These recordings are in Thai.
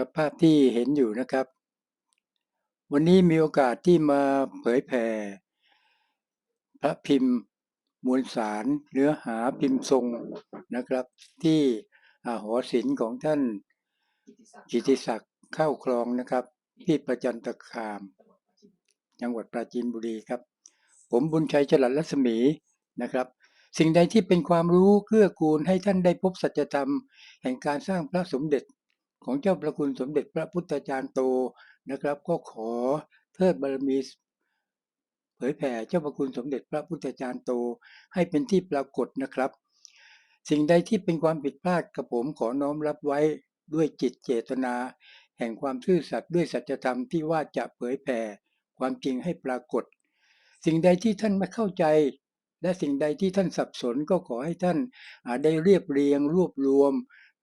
ครับภาพที่เห็นอยู่นะครับ วันนี้มีโอกาสที่มาเผยแผ่พระพิมพ์มวลสารเนื้อหาพิมพ์ทรงนะครับ ที่หอศิลป์ของท่านกิติศักดิ์เข้าครองนะครับ ที่ประจันตคาม จังหวัดปราจีนบุรีครับ ผมบุญชัยจรัสรัศมีนะครับ สิ่งใดที่เป็นความรู้เกื้อกูลให้ท่านได้พบสัจธรรม แห่งการสร้างพระสมเด็จ ของเจ้าประคุณสมเด็จพระพุทธจารย์โตนะครับ ก็ขอเทิดบารมีเผยแผ่เจ้าประคุณสมเด็จพระพุทธจารย์โตให้เป็นที่ปรากฏนะครับ สิ่งใดที่เป็นความผิดพลาดกับผมขอน้อมรับไว้ด้วยจิตเจตนา แห่งความซื่อสัตย์ด้วยสัจธรรมที่ว่าจะเผยแผ่ความจริงให้ปรากฏ สิ่งใดที่ท่านไม่เข้าใจ และสิ่งใดที่ท่านสับสนก็ขอให้ท่านอ่าได้เรียบเรียงรวบรวม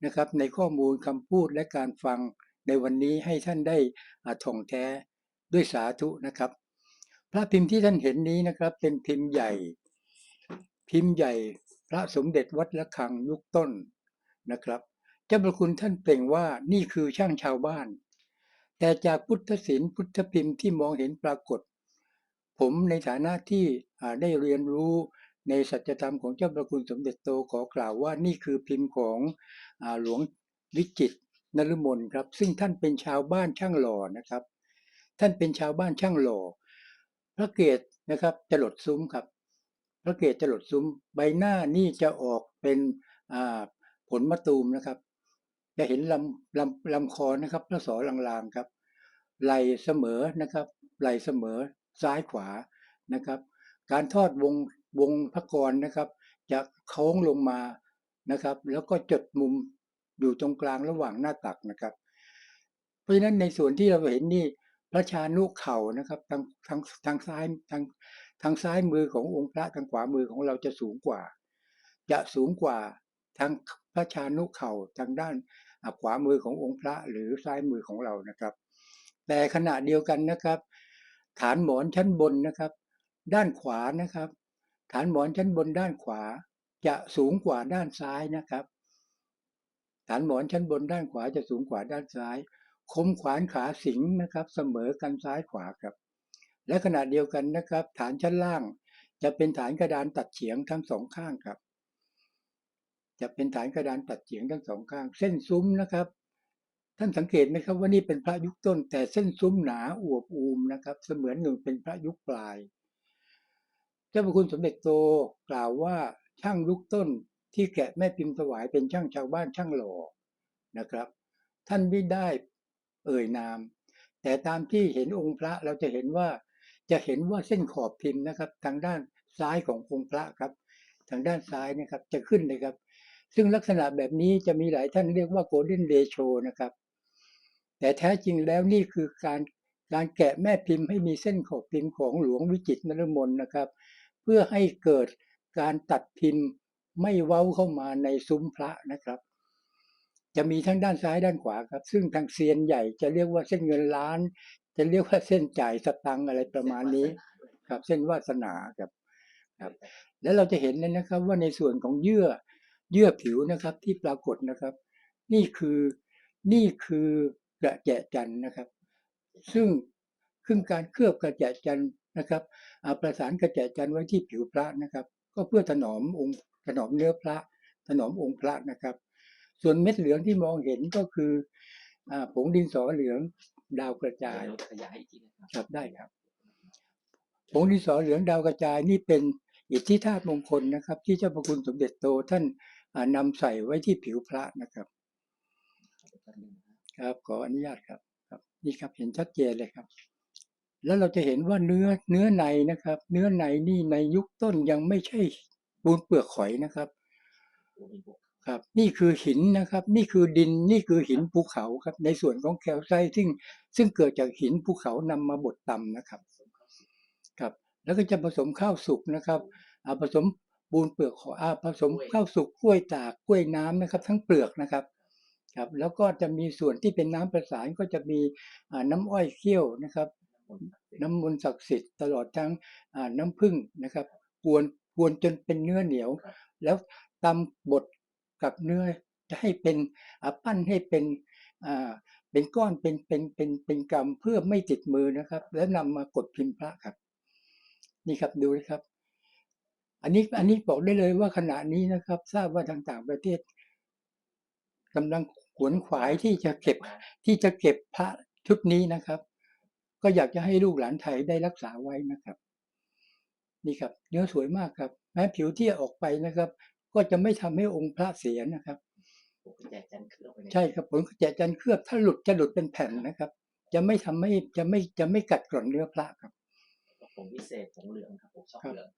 นะครับในข้อมูลคำพูดและการฟังในวันนี้ให้ท่านได้อ่าท่องแท้ด้วยสาธุนะครับ พระพิมพ์ที่ท่านเห็นนี้นะครับ เป็นพิมพ์ใหญ่ พิมพ์ใหญ่พระสมเด็จวัดละคังยุคต้นนะครับเจ้าประคุณท่านเปล่งว่านี่คือช่างชาวบ้าน แต่จากพุทธศิลป์พุทธพิมพ์ที่มองเห็นปรากฏ ผมในฐานะที่ได้เรียนรู้ ในสัจธรรมของเจ้าประคุณสมเด็จโตขอกล่าวว่านี่คือพิมพ์ของอหลวงวิจิตรนฤมลครับ ซึ่งท่านเป็นชาวบ้านช่างหล่อนะครับ ท่านเป็นชาวบ้านช่างหล่อ พระเกศนะครับจะหลดซุ้มครับ พระเกศจะหลดซุ้มใบหน้านี่จะออกเป็นผลมะตูมนะครับ จะเห็นลำลำลำคอนะครับพระศอลางๆครับ ไหลเสมอนะครับ ไหลเสมอซ้ายขวานะครับ การทอดวง วงพระกรนะครับ จะโค้งลงมานะครับ แล้วก็จดมุมอยู่ตรงกลางระหว่างหน้าตักนะครับ เพราะฉะนั้นในส่วนที่เราเห็นนี่พระชานุเข่านะครับทางทางทางซ้ายทางทางซ้ายมือขององค์พระทางขวามือของเราจะสูงกว่า จะสูงกว่าทางพระชานุเข่าทางด้านขวามือขององค์พระหรือซ้ายมือของเรานะครับ แต่ขณะเดียวกันนะครับ ฐานหมอนชั้นบนนะครับ ด้านขวานะครับ ฐานหมอนชั้นบนด้านขวา จะสูงกว่าด้านซ้ายนะครับ ฐานหมอนชั้นบนด้านขวาจะสูงกว่าด้านซ้าย คมขวานขาสิงนะครับ เสมอกันซ้ายขวาครับ และขณะเดียวกันนะครับ ฐานชั้นล่าง จะเป็นฐานกระดานตัดเฉียงทั้งสองข้างครับ จะเป็นฐานกระดานตัดเฉียงทั้งสองข้าง เส้นซุ้มนะครับท่านสังเกตไหมครับว่านี่เป็นพระยุคต้น แต่เส้นซุ้มหนาอวบอูมนะครับ เสมือนหนึ่งเป็นพระยุคปลาย จ้าพระคุณสมเด็จโตกล่าวว่าช่างยุคต้นที่แกะแม่พิมพ์ถวายเป็นช่างชาวบ้านช่างหล่อนะครับ ท่านไม่ได้เอ่ยนาม แต่ตามที่เห็นองค์พระเราจะเห็นว่าจะเห็นว่าเส้นขอบพิมพ์นะครับ ทางด้านซ้ายขององค์พระครับ ทางด้านซ้ายนะครับจะขึ้นเลยครับ ซึ่งลักษณะแบบนี้จะมีหลายท่านเรียกว่า golden ratio นะครับ แต่แท้จริงแล้วนี่คือการการแกะแม่พิมพ์ให้มีเส้นขอบพิมพ์ของหลวงวิจิตรนฤมลนะครับ เพื่อให้เกิดการตัดพิมพ์ไม่เว้าเข้ามาในซุ้มพระนะครับ จะมีทั้งด้านซ้ายด้านขวาครับ ซึ่งทางเซียนใหญ่จะเรียกว่าเส้นเงินล้าน จะเรียกว่าเส้นจ่ายสตังอะไรประมาณนี้ครับ เส้นวาสนาครับครับ แล้วเราจะเห็นเลยนะครับว่าในส่วนของเยื่อเยื่อผิวนะครับที่ปรากฏนะครับ นี่คือนี่คือกระแจจันนะครับ ซึ่งซึ่งการเคลือบกระแจจัน นะครับอ่าประสานกระแจจันทร์ไว้ที่ผิวพระนะครับ ก็เพื่อถนอมองค์ถนอมเนื้อพระ ถนอมองค์พระนะครับ ส่วนเม็ดเหลืองที่มองเห็นก็คืออ่าผงดินสอเหลืองดาวกระจายขยายอีกทีนะครับครับได้ครับผงดินสอเหลืองดาวกระจายนี่เป็นอิทธิธาตุมงคลนะครับ ที่เจ้าพระคุณสมเด็จโตท่านอ่านำใส่ไว้ที่ผิวพระนะครับครับขออนุญาตครับครับ นี่ครับเห็นชัดเจนเลยครับ แล้วเราจะเห็นว่าเนื้อเนื้อในนะครับ เนื้อในนี่ในยุคต้นยังไม่ใช่ปูนเปลือกหอยนะครับ ครับ นี่คือหินนะครับ นี่คือดินนี่คือหินภูเขาครับ ในส่วนของแคลไซต์ซึ่งซึ่งเกิดจากหินภูเขานำมาบดต่ำนะครับ ครับ แล้วก็จะผสมข้าวสุกนะครับอ่าผสมปูนเปลือกหอยอ่าผสมข้าวสุกกล้วยตากกล้วยน้ำนะครับ ทั้งเปลือกนะครับครับแล้วก็จะมีส่วนที่เป็นน้ำประสานก็จะมีอ่าน้ำอ้อยเคี่ยวนะครับ น้ำมนต์ศักดิ์สิทธิ์ตลอดทั้งอ่าน้ำผึ้งนะครับกวนกวนจนเป็นเนื้อเหนียว แล้วตำบดกับเนื้อจะให้เป็นอ่าปั้นให้เป็นอ่าเป็นก้อนเป็นเป็นเป็นเป็นกรรมเพื่อไม่ติดมือนะครับ แล้วนำมากดพิมพ์พระครับ นี่ครับดูนะครับ อันนี้อันนี้บอกได้เลยว่าขณะนี้นะครับ ทราบว่าทางต่างประเทศกำลังขวนขวายที่จะเก็บที่จะเก็บพระชุดนี้นะครับ ก็อยากจะให้ลูกหลานไทยได้รักษาไว้นะครับนี่ครับเนื้อสวยมากครับ แม้ผิวที่ออกไปนะครับ ก็จะไม่ทำให้องค์พระเสียนะครับผมก็แจกจันเครื่องไปเลยใช่ครับผมแจกจันเคลือบถ้าหลุดจะหลุดเป็นแผ่นนะครับ จะไม่ทำให้จะไม่จะไม่กัดกร่อนเนื้อพระครับผมพิเศษผงเหลืองครับผมชอบครับเหลือง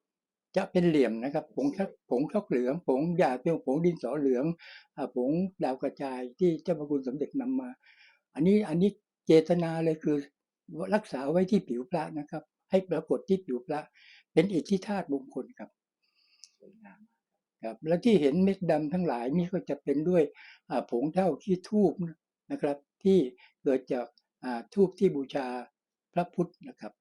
จะเป็นเหลี่ยมนะครับผงชักผงชักเหลืองผงหยาเป็นผงดินสอเหลืองอ่าผงดาวกระจายที่เจ้าพระคุณสมเด็จนำมา อันนี้อันนี้เจตนาเลยคือ รักษาไว้ที่ผิวพระนะครับ ให้ปรากฏที่ผิวพระ เป็นอิทธิธาตุมงคลครับสวยงามครับ และที่เห็นเม็ดดำทั้งหลายนี่ก็จะเป็นด้วยอ่าผงเท่าขี้ทูบนะครับ ที่เกิดจากอ่าทูบที่บูชาพระพุทธนะครับ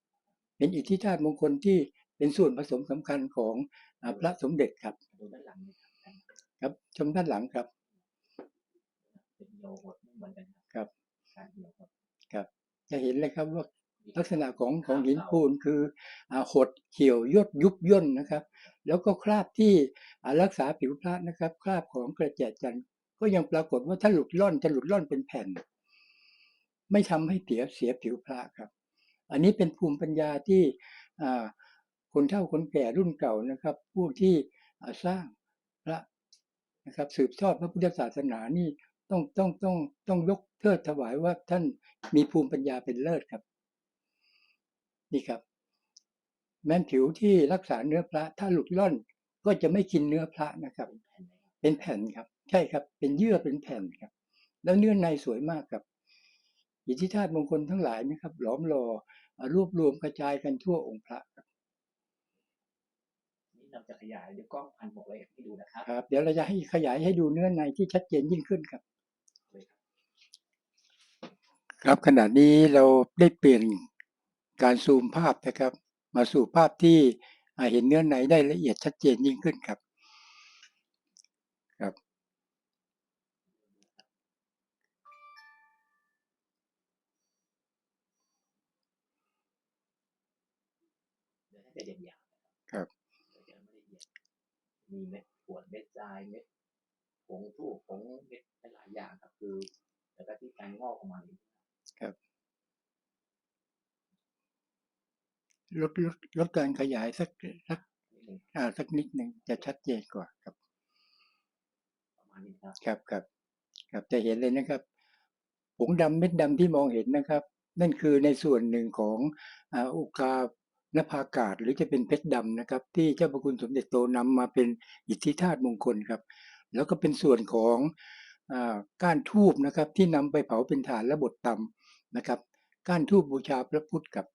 เป็นอิทธิธาตุมงคลที่เป็นส่วนผสมสำคัญของอาพระสมเด็จครับดูด้านหลังนี่ครับครับชมด้านหลังครับเป็นโยหดไม่เหมือนกันครับ จะเห็นเลยครับว่าลักษณะของของหินปูนคืออาหดเหี่ยวยดยุบย่นนะครับ แล้วก็คราบที่อ่ารักษาผิวพระนะครับ คราบของกระแจจันทร์ก็ยังปรากฏว่าถ้าหลุดล่อนจะหลุดล่อนเป็นแผ่น ไม่ทำให้เสียเสียผิวพระครับ อันนี้เป็นภูมิปัญญาที่อ่าคนเฒ่าคนแก่รุ่นเก่านะครับ ผู้ที่อ่าสร้างพระนะครับ สืบทอดพระพุทธศาสนานี่ ต้องต้องต้องต้องยกเทิดถวายว่าท่านมีภูมิปัญญาเป็นเลิศครับ นี่ครับ แม้นผิวที่รักษาเนื้อพระ ถ้าหลุดล่อนก็จะไม่กินเนื้อพระนะครับ เป็นแผ่นไหมครับเป็นแผ่นครับ ใช่ครับ เป็นเยื่อเป็นแผ่นครับ แล้วเนื้อในสวยมากครับอิทธิธาตุมงคลทั้งหลายนะครับ หลอมหล่ออ่ารวบรวมกระจายกันทั่วองค์พระครับนี่เราจะขยายด้วยกล้องพันหกละเอียดให้ดูนะครับครับ เดี๋ยวเราจะให้ขยายให้ดูเนื้อในที่ชัดเจนยิ่งขึ้นครับเลยครับ ครับขณะนี้เราได้เปลี่ยนการซูมภาพนะครับ มาสู่ภาพที่เห็นเนื้อในได้ละเอียดชัดเจนยิ่งขึ้นครับครับ จะเด่นยาวครับมีเม็ดขวดเม็ดทรายเม็ดผงทูบผงเม็ดหลายอย่างครับคือแล้วก็ที่การงอกออกมานี่ลดลดลดการขยายสักสักนิดหนึ่งอ่าสักนิดหนึ่งจะชัดเจนกว่าครับ ประมาณนี้ครับ ครับครับครับจะเห็นเลยนะครับผงดำเม็ดดำที่มองเห็นนะครับ นั่นคือในส่วนหนึ่งของอ่าอุกานภากาศหรือจะเป็นเพชรดำนะครับ ที่เจ้าพระคุณสมเด็จโตนำมาเป็นอิทธิธาตุมงคลครับ แล้วก็เป็นส่วนของอ่าก้านทูบนะครับ ที่นำไปเผาเป็นฐานและบดตำ นะครับก้านทูบบูชาพระพุทธครับ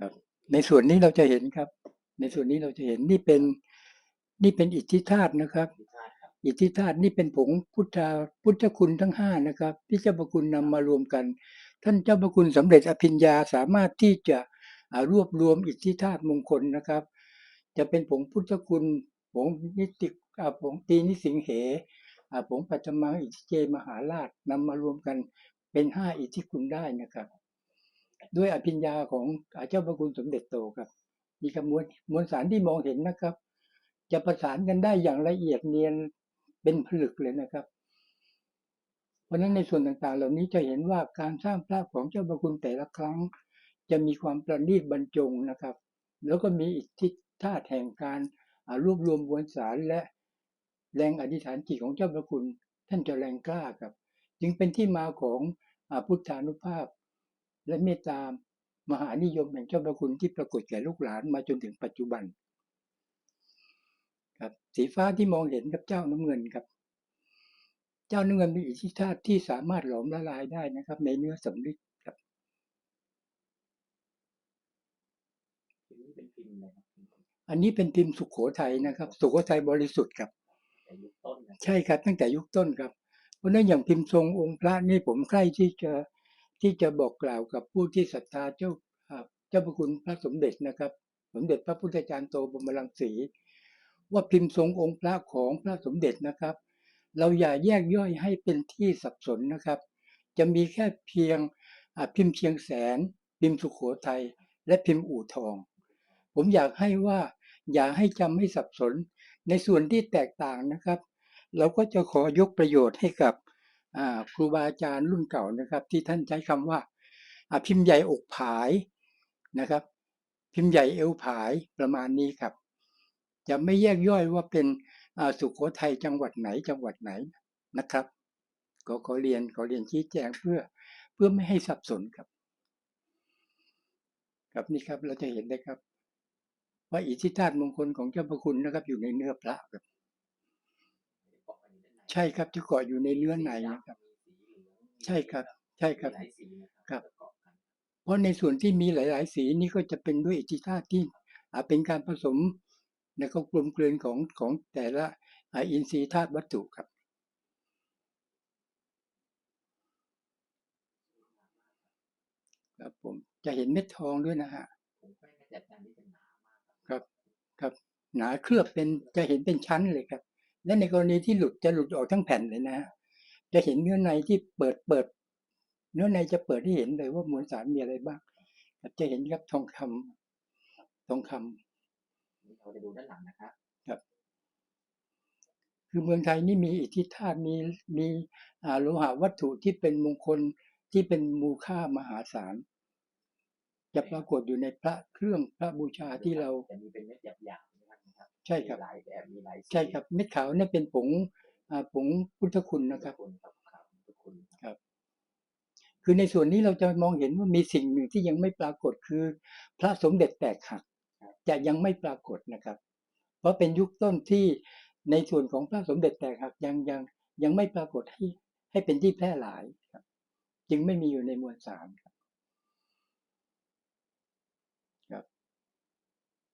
ครับในส่วนนี้เราจะเห็นครับ ในส่วนนี้เราจะเห็นนี่เป็นนี่เป็นอิทธิธาตุนะครับที่ท่าครับอิทธิธาตุนี่เป็นผงพุทธาพุทธคุณทั้งห้านะครับที่เจ้าพระคุณนำมารวมกัน ท่านเจ้าพระคุณสำเร็จอภิญญาสามารถที่จะอ่ารวบรวมอิทธิธาตุมงคลนะครับ จะเป็นผงพุทธคุณผงนิติอ่าผงตีนิสิงเหอ่าผงปัจจมังอิทธิเจมหาราชนำมารวมกัน เป็นห้าอิทธิคุณได้นะครับ ด้วยอภิญญาของอาเจ้าพระคุณสมเด็จโตครับ มีกระมวลมวลสารที่มองเห็นนะครับ จะประสานกันได้อย่างละเอียดเนียนเป็นผลึกเลยนะครับ เพราะฉะนั้นในส่วนต่างๆ เหล่านี้จะเห็นว่าการสร้างพระของเจ้าพระคุณแต่ละครั้ง จะมีความประณีตบรรจงนะครับ แล้วก็มีอิทธิธาตุแห่งการรวบรวมมวลสารและแรงอธิษฐานจิตของเจ้าพระคุณ ท่านจะแรงกล้าครับ จึงเป็นที่มาของอาพุทธานุภาพ และเมตตามหานิยมแห่งเจ้าพระคุณที่ปรากฏแก่ลูกหลานมาจนถึงปัจจุบันครับสีฟ้าที่มองเห็นกับเจ้าน้ำเงินครับ เจ้าน้ำเงินเป็นอิทธิธาตุที่สามารถหลอมละลายได้นะครับ ในเนื้อสำริดครับทีนี้เป็นพิมพ์เลยครับอันนี้เป็นพิมพ์สุขโขทัยนะครับ สุขโขทัยบริสุทธิ์ครับแต่ยุคต้นนะใช่ครับตั้งแต่ยุคต้นครับ เพราะนั้นอย่างพิมพ์ทรงองค์พระนี่ผมใคร่ที่จะที่จะบอกกล่าวกับผู้ที่ศรัทธาเจ้าเจ้าพระคุณพระสมเด็จนะครับ สมเด็จพระพุทธจารย์โตบรมรังสีว่าพิมพ์ทรงองค์พระของพระสมเด็จนะครับ เราอย่าแยกย่อยให้เป็นที่สับสนนะครับ จะมีแค่เพียงพิมพ์เชียงแสน พิมพ์สุโขทัยและพิมพ์อู่ทอง ผมอยากให้ว่าอย่าให้จำให้สับสนในส่วนที่แตกต่างนะครับ เราก็จะขอยกประโยชน์ให้กับครูบาอาจารย์รุ่นเก่านะครับ ที่ท่านใช้คำว่าอ่าพิมพ์ใหญ่อกผายนะครับ พิมพ์ใหญ่เอวผายประมาณนี้ครับจะไม่แยกย่อยว่าเป็นสุโขทัยจังหวัดไหนจังหวัดไหนนะครับก็ขอเรียนขอเรียนชี้แจงเพื่อเพื่อไม่ให้สับสนครับ ครับนี่ครับเราจะเห็นได้ครับ ว่าอิทธิธาตุมงคลของเจ้าพระคุณนะครับ อยู่ในเนื้อพระครับ เกาะอยู่ด้าน ในใช่ครับที่เกาะอยู่ในเนื้อในนะครับสีเหลืองใช่ครับ ใช่ครับมีหลายสีนะคครัรับเกาะกันเพราะในส่วนที่มีหลาย ๆ สีนี่ก็จะเป็นด้วยอิทธิธาตุที่อ่าเป็นการผสมในก็กลมกลืนของของแต่ละอ่าอินทรีย์ธาตุวัตถุครับครับผมจะเห็นเม็ดทองด้วยนะฮะผมไม่แน่ใจแต่นี่จะหนามากครับ ครับ หนาเคลือบเป็นจะเห็นเป็นชั้นเลยครับ และในกรณีที่หลุดจะหลุดออกทั้งแผ่นเลยนะฮะจะเห็นเนื้อในที่เปิดเปิด เนื้อในจะเปิดให้เห็นเลยว่ามวลสารมีอะไรบ้างครับจะเห็นครับทองคำทองคำนี่เราจะดูด้านหลังนะครับ คือเมืองไทยนี่มีอิทธิธาตุมีมีอ่าโลหะวัตถุที่เป็นมงคลที่เป็นมูลค่ามหาศาลจะปรากฏอยู่ในพระเครื่องพระบูชาที่เราจะมีเป็นเม็ดหยาบๆนะครับ ใช่ครับมีหลายแบบมีหลายสีใช่ครับเม็ดขาวเนี่ยเป็นผงอ่าผงพุทธคุณนะครับ คุณครับครับทุกคุณครับครับคือในส่วนนี้เราจะมองเห็นว่ามีสิ่งหนึ่งที่ยังไม่ปรากฏคือ พระสมเด็จแตกหักจะยังไม่ปรากฏนะครับ เพราะเป็นยุคต้นที่ในส่วนของพระสมเด็จแตกหักยังยังยังไม่ปรากฏให้ให้เป็นที่แพร่หลายครับ จึงไม่มีอยู่ในมวลสารครับครับ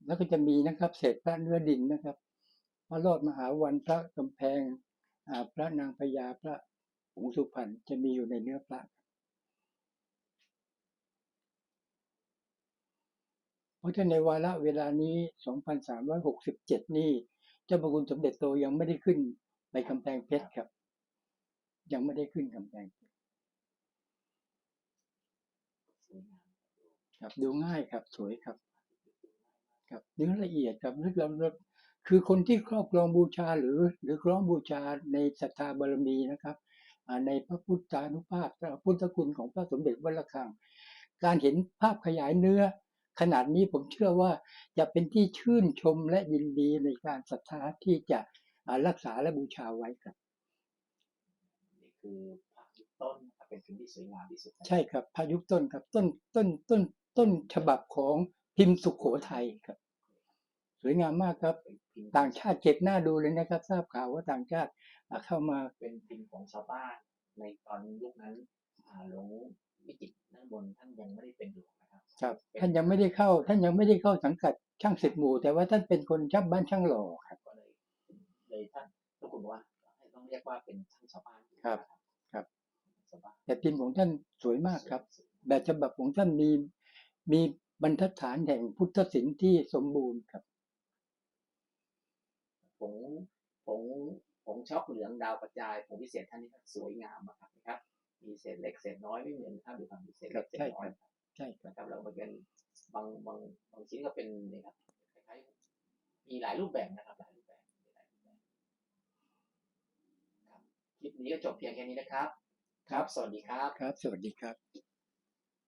แล้วก็จะมีนะครับ เศษพระเนื้อดินนะครับ พระรอดมหาวันพระกำแพงอ่าพระนางพญาพระหงสุพรรณจะมีอยู่ในเนื้อพระเพราะฉะนั้นในวาระเวลานี้ 2,367 นี่เจ้าพระคุณสมเด็จโตยังไม่ได้ขึ้นไปกำแพงเพชรครับ ยังไม่ได้ขึ้นกำแพงครับดูง่ายครับสวยครับ ครับเนื้อละเอียดครับลึกล้ำลึกคือคนที่ครอบครองบูชาหรือ หรือครองบูชาในศรัทธาบารมีนะครับอ่าในพระพุทธานุภาพพระพุทธคุณของพระสมเด็จวัดระฆัง การเห็นภาพขยายเนื้อ ขนาดนี้ผมเชื่อว่าจะเป็นที่ชื่นชมและยินดีในการศรัทธาที่จะอ่ารักษาและบูชาไว้ครับนี่คือพระยุคต้นนะครับเป็นพิมพ์ที่สวยงามที่สุดนะใช่ครับพายุคต้นครับต้นต้นต้นต้นฉบับของ พิมพ์สุขโขทัยครับ สวยงามมากครับเป็นพิมพ์ต่างชาติเก็บหน้าดูเลยนะครับ ทราบข่าวว่าต่างชาติอ่าเข้ามาเป็นพิมพ์ของชาวบ้านในตอนยุคนั้นอ่าหลวงวิจิตรนั่งบนท่านยังไม่ได้เป็นหลวงนะครับครับเป็นท่านยังไม่ได้เข้า ท่านยังไม่ได้เข้าสังกัดช่างสิบหมู่ แต่ว่าท่านเป็นคนชับบ้านช่างหล่อครับก็เลยเลยท่านทุกคนบอกว่าต้องเรียกว่าเป็นช่างชาวบ้านครับครับชาวบ้านแต่พิมพ์ของท่านสวยมากครับ แบบฉบับของท่านมีมี บรรทัดฐานแห่งพุทธศิลป์ที่สมบูรณ์ครับผงผงผงช็อกเหลืองดาวกระจายผงพิเศษท่านนี้สวยงามมากครับนะครับ มีเศษเล็กเศษน้อยไม่เหมือนท่านดูความมีเศษเล็กเศษน้อยใช่ครับนะครับแล้วมันเป็นบางบางบางชิ้นก็เป็นนี่ครับคล้ายๆมีหลายรูปแบบนะครับหลายรูปแบบมีหลายรูปแบบครับคลิปนี้ก็จบเพียงแค่นี้นะครับ ครับ สวัสดีครับครับ สวัสดีครับ